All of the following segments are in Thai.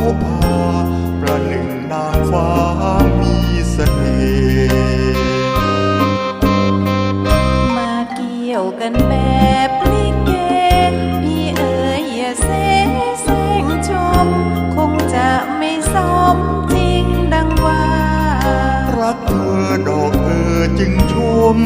สวยโสภาประหนึ่งนางฟ้ามีเสน่ห์มาเกี่ยวกันแบบลิเกพี่เอ๋ยอย่าเสแสงชม คงจะไม่สมจริงดังว่า รักเธอดอกเออจึงชม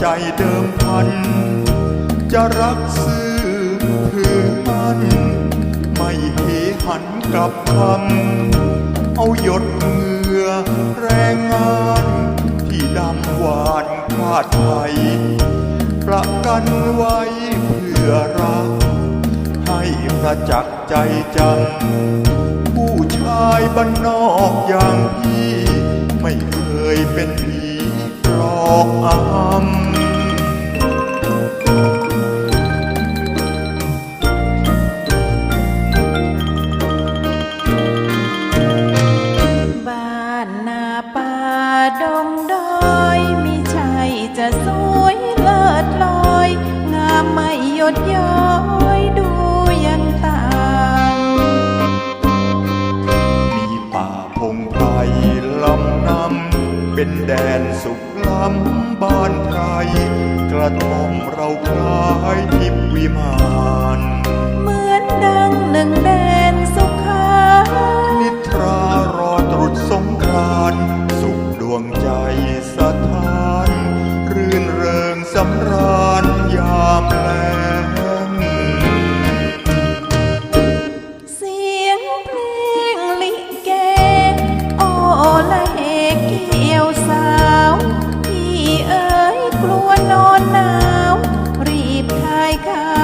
ใจเดิมพัน จะรักซื่อถือมันไม่เหหันกลับคำเอาหยดเหงื่อแรงงาน ที่ดำหวานคลาดไทยประกันไว้เพื่อรัก ให้ประจักษ์ใจจำผู้ชายบ้านนอกอย่างพี่ไม่ เป็นแดนสุขล้ำบ้านไทยกระท่อมเราคล้ายทิพย์วิมานเหมือนดังหนึ่งแดนสุขานิทรารอตรุษสงกรานสุขดวงใจสถาน รื่นเริงสำราญ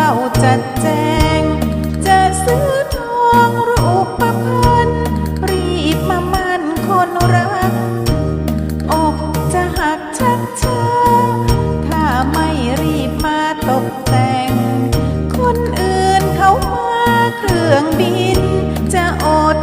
าจัดแจง จะซื้อทองรูปประพันรีบมามันคนรัก อกจะหักชักช้าถ้าไม่รีบมาตกแต่ง คนอื่นเขามาเครื่องบินจะอด